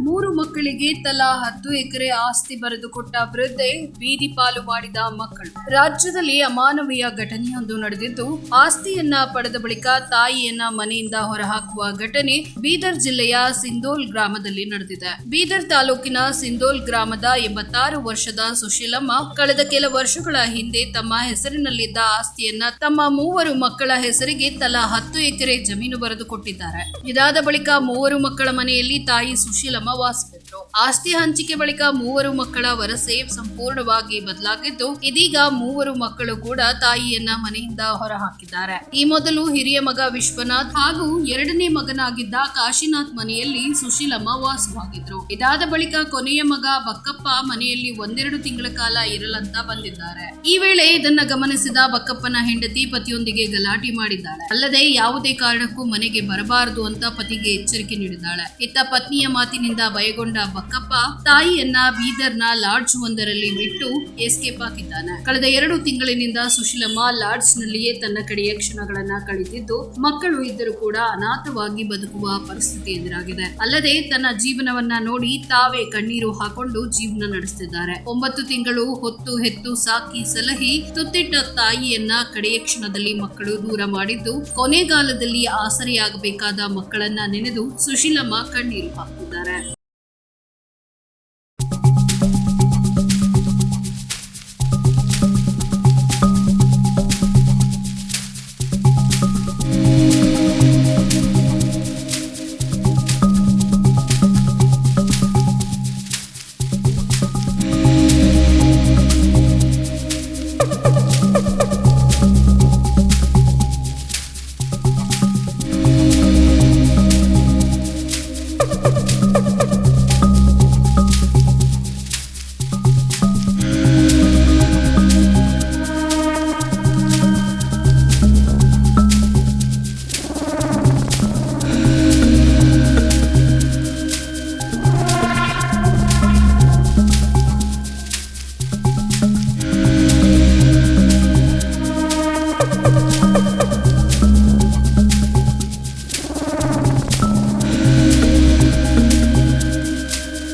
ಮೂರು ಮಕ್ಕಳಿಗೆ ತಲಾ ಹತ್ತು ಎಕರೆ ಆಸ್ತಿ ಬರೆದುಕೊಟ್ಟ ವೃದ್ಧೆ ಬೀದಿ ಪಾಲು ಮಾಡಿದ ಮಕ್ಕಳು. ರಾಜ್ಯದಲ್ಲಿ ಅಮಾನವೀಯ ಘಟನೆಯೊಂದು ನಡೆದಿದ್ದು, ಆಸ್ತಿಯನ್ನ ಪಡೆದ ಬಳಿಕ ತಾಯಿಯನ್ನ ಮನೆಯಿಂದ ಹೊರಹಾಕುವ ಘಟನೆ ಬೀದರ್ ಜಿಲ್ಲೆಯ ಸಿಂಧೋಲ್ ಗ್ರಾಮದಲ್ಲಿ ನಡೆದಿದೆ. ಬೀದರ್ ತಾಲೂಕಿನ ಸಿಂಧೋಲ್ ಗ್ರಾಮದ ಎಂಬತ್ತಾರು ವರ್ಷದ ಸುಶೀಲಮ್ಮ ಕಳೆದ ಕೆಲ ವರ್ಷಗಳ ಹಿಂದೆ ತಮ್ಮ ಹೆಸರಿನಲ್ಲಿದ್ದ ಆಸ್ತಿಯನ್ನ ತಮ್ಮ ಮೂವರು ಮಕ್ಕಳ ಹೆಸರಿಗೆ ತಲಾ ಹತ್ತು ಎಕರೆ ಜಮೀನು ಬರೆದುಕೊಟ್ಟಿದ್ದಾರೆ ಇದಾದ ಬಳಿಕ ಮೂವರು ಮಕ್ಕಳ ಮನೆಯಲ್ಲಿ ತಾಯಿ ಸುಶೀಲಮ್ಮ uma wasp. ಆಸ್ತಿ ಹಂಚಿಕೆ ಬಳಿಕ ಮೂವರು ಮಕ್ಕಳ ವರಸೆ ಸಂಪೂರ್ಣವಾಗಿ ಬದಲಾಗಿದ್ದು, ಇದೀಗ ಮೂವರು ಮಕ್ಕಳು ಕೂಡ ತಾಯಿಯನ್ನ ಮನೆಯಿಂದ ಹೊರಹಾಕಿದ್ದಾರೆ. ಈ ಮೊದಲು ಹಿರಿಯ ಮಗ ವಿಶ್ವನಾಥ್ ಹಾಗೂ ಎರಡನೇ ಮಗನಾಗಿದ್ದ ಕಾಶಿನಾಥ್ ಮನೆಯಲ್ಲಿ ಸುಶೀಲಮ್ಮ ವಾಸವಾಗಿದ್ರು. ಇದಾದ ಬಳಿಕ ಕೊನೆಯ ಮಗ ಬಕ್ಕಪ್ಪ ಮನೆಯಲ್ಲಿ ಒಂದೆರಡು ತಿಂಗಳ ಕಾಲ ಇರಲಂತ ಬಂದಿದ್ದಾರೆ. ಈ ವೇಳೆ ಇದನ್ನ ಗಮನಿಸಿದ ಬಕ್ಕಪ್ಪನ ಹೆಂಡತಿ ಪತಿಯೊಂದಿಗೆ ಗಲಾಟೆ ಮಾಡಿದ್ದಾಳೆ. ಅಲ್ಲದೆ ಯಾವುದೇ ಕಾರಣಕ್ಕೂ ಮನೆಗೆ ಬರಬಾರದು ಅಂತ ಪತಿಗೆ ಎಚ್ಚರಿಕೆ ನೀಡಿದ್ದಾಳೆ. ಇತ್ತ ಪತ್ನಿಯ ಮಾತಿನಿಂದ ಭಯಗೊಂಡ ಬಕ್ಕಪ್ಪ ತಾಯಿಯನ್ನ ಬೀದರ್ನ ಲಾಡ್ಜ್ ಒಂದರಲ್ಲಿ ಬಿಟ್ಟು ಎಸ್ಕೇಪ್ ಹಾಕಿದ್ದಾನೆ. ಕಳೆದ ಎರಡು ತಿಂಗಳಿನಿಂದ ಸುಶೀಲಮ್ಮ ಲಾಡ್ಜ್ ನಲ್ಲಿಯೇ ತನ್ನ ಕಡೆಯ ಕ್ಷಣಗಳನ್ನ ಕಳೆದಿದ್ದು, ಮಕ್ಕಳು ಇದ್ದರೂ ಕೂಡ ಅನಾಥವಾಗಿ ಬದುಕುವ ಪರಿಸ್ಥಿತಿ ಎದುರಾಗಿದೆ. ಅಲ್ಲದೆ ತನ್ನ ಜೀವನವನ್ನ ನೋಡಿ ತಾವೇ ಕಣ್ಣೀರು ಹಾಕೊಂಡು ಜೀವನ ನಡೆಸುತ್ತಿದ್ದಾರೆ ಒಂಬತ್ತು ತಿಂಗಳು ಹೊತ್ತು ಹೆತ್ತು ಸಾಕಿ ಸಲಹಿ ತುತ್ತಿಟ್ಟ ತಾಯಿಯನ್ನ ಕಡೆಯ ಕ್ಷಣದಲ್ಲಿ ಮಕ್ಕಳು ದೂರ ಮಾಡಿದ್ದು, ಕೊನೆಗಾಲದಲ್ಲಿ ಆಸರೆಯಾಗಬೇಕಾದ ಮಕ್ಕಳನ್ನ ನೆನೆದು ಸುಶೀಲಮ್ಮ ಕಣ್ಣೀರು ಹಾಕಿದ್ದಾರೆ